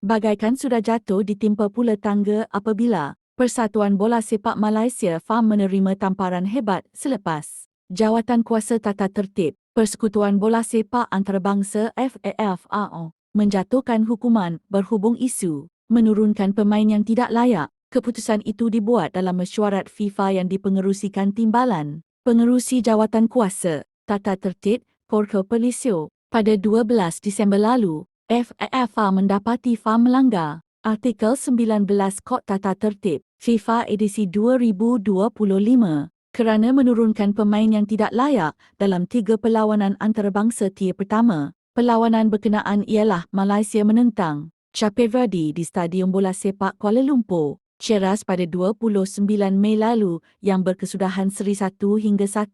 bagaikan sudah jatuh ditimpa pula tangga apabila Persatuan Bola Sepak Malaysia FAM menerima tamparan hebat selepas Jawatan Kuasa Tata Tertib Persekutuan Bola Sepak Antarabangsa FAFAO menjatuhkan hukuman berhubung isu menurunkan pemain yang tidak layak. Keputusan itu dibuat dalam mesyuarat FIFA yang dipengerusikan Timbalan, Pengerusi Jawatan Kuasa Tata Tertib Porco Pelisio pada 12 Disember lalu. FAFA mendapati FAM melanggar Artikel 19 Kod Tata Tertib FIFA edisi 2025 kerana menurunkan pemain yang tidak layak dalam tiga perlawanan antarabangsa tier pertama. Perlawanan berkenaan ialah Malaysia menentang Cape Verde di Stadium Bola Sepak Kuala Lumpur, Ceras pada 29 Mei lalu yang berkesudahan seri 1 hingga 1.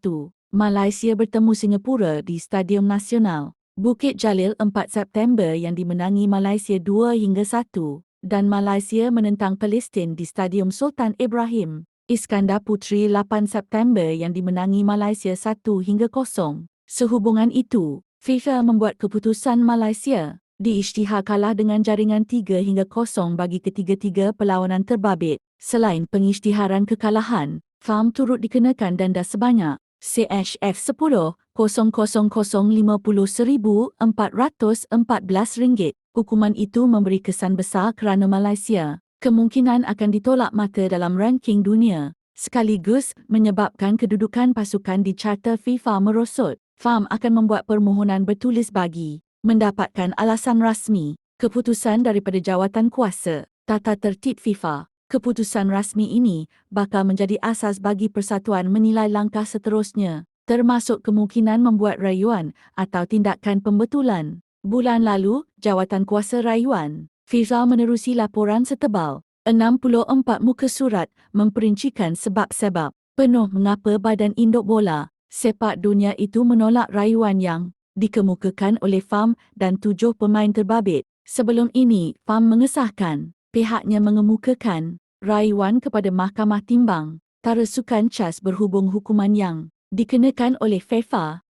Malaysia bertemu Singapura di Stadium Nasional Bukit Jalil 4 September yang dimenangi Malaysia 2 hingga 1 dan Malaysia menentang Palestin di Stadium Sultan Ibrahim. Iskandar Putri 8 September yang dimenangi Malaysia 1 hingga 0. Sehubungan itu, FIFA membuat keputusan Malaysia diisytihar kalah dengan jaringan 3 hingga 0 bagi ketiga-tiga perlawanan terbabit. Selain pengisytiharan kekalahan, FAM turut dikenakan denda sebanyak CHF 10 00050,414 ringgit. Hukuman itu memberi kesan besar kerana Malaysia kemungkinan akan ditolak mata dalam ranking dunia sekaligus menyebabkan kedudukan pasukan di Charter FIFA merosot. FAM akan membuat permohonan bertulis bagi mendapatkan alasan rasmi keputusan daripada jawatan kuasa tata tertib FIFA. Keputusan rasmi ini bakal menjadi asas bagi persatuan menilai langkah seterusnya termasuk kemungkinan membuat rayuan atau tindakan pembetulan. Bulan lalu, Jawatan Kuasa Rayuan, FIFA menerusi laporan setebal 64 muka surat memperincikan sebab-sebab penuh mengapa Badan Induk Bola Sepak Dunia itu menolak rayuan yang dikemukakan oleh FAM dan tujuh pemain terbabit. Sebelum ini, FAM mengesahkan pihaknya mengemukakan rayuan kepada Mahkamah Timbang. Tarasukan Cas berhubung hukuman yang dikenakan oleh FIFA